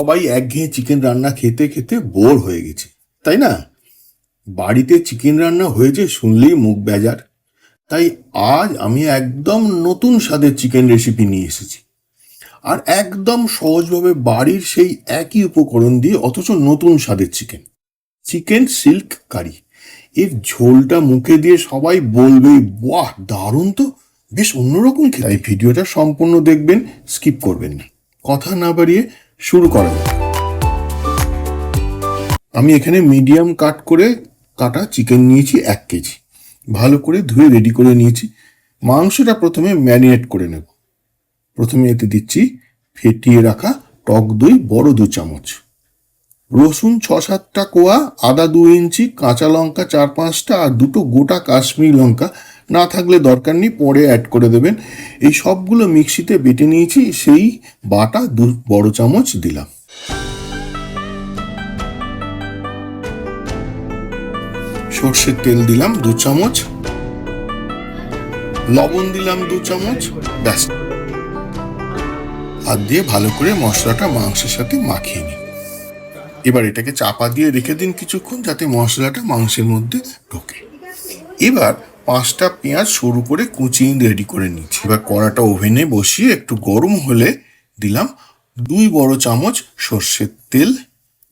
সবাই একঘেয়ে চিকেন রান্না খেতে খেতে বোর হয়ে গেছে, তাই না? বাড়িতে চিকেন রান্না হয়েছে শুনলেই মুখ বেজার তাই আজ আমি একদম নতুন স্বাদের চিকেন রেসিপি নিয়ে এসেছি। আর একদম সহজভাবে বাড়ির সেই একই উপকরণ দিয়ে অথচ নতুন স্বাদের চিকেন চিকেন সিল্ক কারি এর ঝোলটা মুখে দিয়ে সবাই বলবে বাহ, দারুণ তো! বেশ অন্যরকম এই ভিডিওটা সম্পূর্ণ দেখবেন স্কিপ করবেন না। কথা না বাড়িয়ে শুরু করা যাক আমি এখানে মিডিয়াম কাট করে কাটা চিকেন নিয়েছি এক কেজি। ভালো করে ধুয়ে রেডি করে নিয়েছি। মাংসটা প্রথমে ম্যারিনেট করে নেব। প্রথমে এতে দিচ্ছি ফেটিয়ে রাখা টক দই, বড় দু চামচ। রসুন ছ সাতটা কোয়া, আদা দু ইঞ্চি, কাঁচা লঙ্কা চার পাঁচটা, আর দুটো গোটা কাশ্মীরি লঙ্কা না থাকলে দরকার নেই, পরে অ্যাড করে দেবেন। এই সবগুলো মিক্সিতে বেটে নিয়েছি, সেই বাটা দু বড় চামচ দিলাম। সর্ষের তেল দিলাম দু চামচ। লবণ দিলাম দু চামচ, ব্যাস। হাত দিয়ে ভালো করে মশলাটা মাংসের সাথে মাখিয়ে নিই এবার এটাকে চাপা দিয়ে রেখে দিন কিছুক্ষণ, যাতে মশলাটা মাংসের মধ্যে ঢোকে। এবার পাঁচটা পেঁয়াজ সরু করে কুচিয়ে রেডি করে নিচ্ছি। এবার কড়াটা ওভেনে বসিয়ে একটু গরম হলে দিলাম দুই বড় চামচ সর্ষের তেল।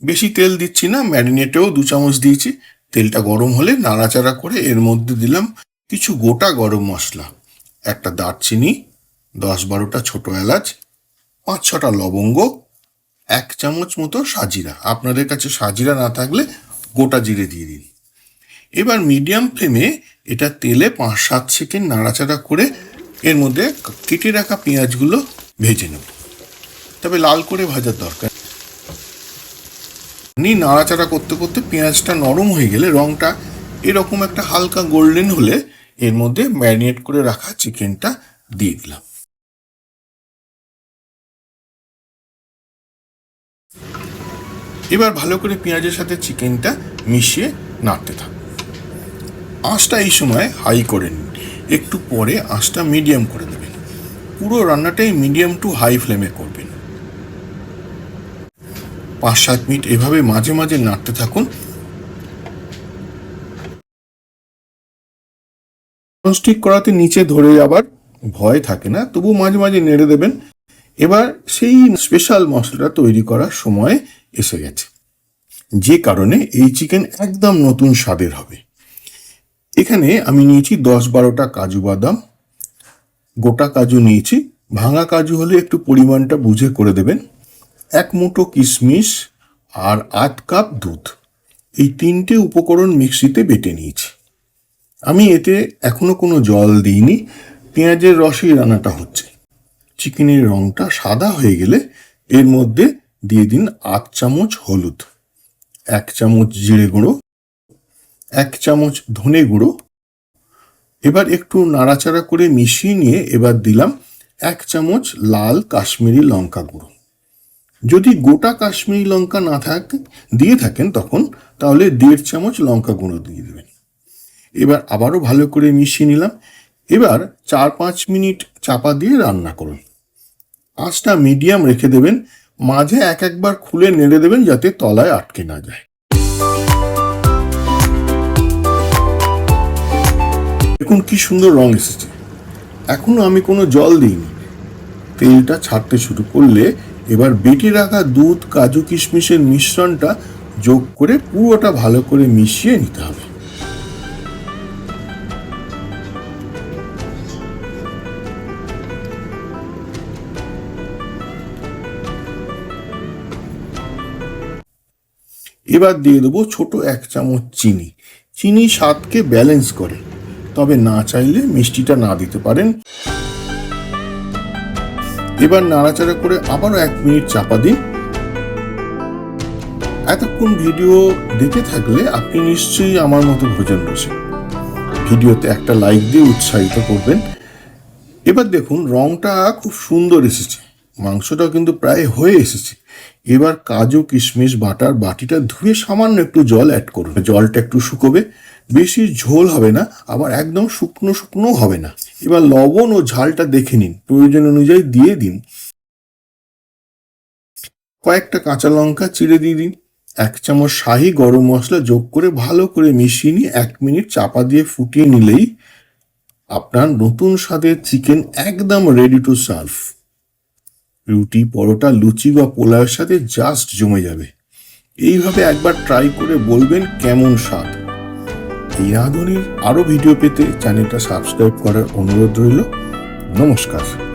বেশি তেল দিচ্ছি না, ম্যারিনেটেও দু চামচ দিয়েছি। তেলটা গরম হলে নাড়াচাড়া করে এর মধ্যে দিলাম কিছু গোটা গরম মশলা। একটা দারচিনি, দশ বারোটা ছোট এলাচ, পাঁচ ছটা লবঙ্গ, এক চামচ মতো সাজিরা। আপনাদের কাছে সাজিরা না থাকলে গোটা জিরে দিয়ে দিন। এবার মিডিয়াম ফ্লেমে এটা তেলে পাঁচ সাত সেকেন্ড নাড়াচাড়া করে এর মধ্যে কেটে রাখা পেঁয়াজগুলো ভেজে নেব। তবে লাল করে ভাজার দরকার। নি নাড়াচাড়া করতে করতে পেঁয়াজটা নরম হয়ে গেলে রংটা এরকম একটা হালকা গোল্ডেন হলে এর মধ্যে ম্যারিনেট করে রাখা চিকেনটা দিয়ে দিলাম। এবার ভালো করে পেঁয়াজের সাথে চিকেনটা মিশিয়ে নাড়তে থাক। আঁচটা এই সময় হাই করে নিন। একটু পরে আঁচটা মিডিয়াম করে দেবেন। পুরো রান্নাটাই মিডিয়াম টু হাই ফ্লেমে করবেন। পাঁচ সাত মিনিট এভাবে মাঝে মাঝে নাড়তে থাকুন। ননস্টিক করাতে নিচে ধরে যাবার ভয় থাকে না, তবু মাঝে মাঝে নেড়ে দেবেন। এবার সেই স্পেশাল মশলাটা তৈরি করার সময় এসে গেছে। যে কারণে এই চিকেন একদম নতুন স্বাদের হবে। এখানে আমি নিয়েছি দশ বারোটা কাজু বাদাম, গোটা কাজু নিয়েছি। ভাঙা কাজু হলে একটু পরিমাণটা বুঝে করে দেবেন। এক মুঠো কিশমিশ আর আধ কাপ দুধ। এই তিনটে উপকরণ মিক্সিতে বেটে নিয়েছি। আমি এতে এখনও কোনো জল দিইনি। পেঁয়াজের রসেই রান্নাটা হচ্ছে। চিকেনের রংটা সাদা হয়ে গেলে এর মধ্যে দিয়ে দিন আধ চামচ হলুদ, এক চামচ জিরে গুঁড়ো এক চামচ ধনে গুঁড়ো। এবার একটু নাড়াচাড়া করে মিশিয়ে নিয়ে এবার দিলাম এক চামচ লাল কাশ্মীরি লঙ্কা গুঁড়ো। যদি গোটা কাশ্মীরি লঙ্কা না থাকে, দিয়ে থাকেন তখন, তাহলে দেড় চামচ লঙ্কা গুঁড়ো দিয়ে দেবেন। এবার আবারও ভালো করে মিশিয়ে নিলাম। এবার চার পাঁচ মিনিট চাপা দিয়ে রান্না করুন। আঁচটা মিডিয়াম রেখে দেবেন। মাঝে এক একবার খুলে নেড়ে দেবেন যাতে তলায় আটকে না যায়। দেখুন কি সুন্দর রং এসেছে। এখনও আমি কোনো জল দিইনি। তেলটা ছাড়তে শুরু করলে এবার বেটে রাখা দুধ, কাজু, কিশমিশের মিশ্রণটা যোগ করে পুরোটা ভালো করে মিশিয়ে নিতে হবে। এবার দিয়ে দেবো ছোট এক চামচ চিনি। চিনি স্বাদকে ব্যালেন্স করে। তবে না চাইলে মিষ্টিটা না দিতে পারেন। এবার নাড়াচাড়া করে আবারও এক মিনিট চাপা দিন। এতক্ষণ ভিডিও দেখে থাকলে আপনি নিশ্চয়ই আমার মতো ভোজন রসে ভিডিওতে একটা লাইক দিয়ে উৎসাহিত করবেন। এবার দেখুন, রংটা খুব সুন্দর এসেছে। মাংসটাও কিন্তু প্রায় হয়ে এসেছে। এবার কাজু, কিশমিশ, বাটার, বাটিটা ধুয়ে সামান্য একটু জল অ্যাড করবে জলটা একটু শুকোবে। বেশি ঝোল হবে না, আবার একদম শুকনো শুকনো হবে না। এবার লবণ ও ঝালটা দেখে নিন, প্রয়োজন অনুযায়ী দিয়ে দিন। কয়েকটা কাঁচা লঙ্কা চিড়ে দিয়ে দিন। এক চামচ শাহি গরম মশলা যোগ করে ভালো করে মিশিয়ে নিয়ে এক মিনিট চাপা দিয়ে ফুটিয়ে নিলেই আপনার নতুন স্বাদের চিকেন একদম রেডি টু সার্ভ রুটি, পরোটা, লুচি বা পোলাওয়ের সাথে জাস্ট জমে যাবে। এইভাবে একবার ট্রাই করে বলবেন কেমন স্বাদ। এই আরও ভিডিও পেতে চ্যানেলটা সাবস্ক্রাইব করার অনুরোধ রইল। নমস্কার।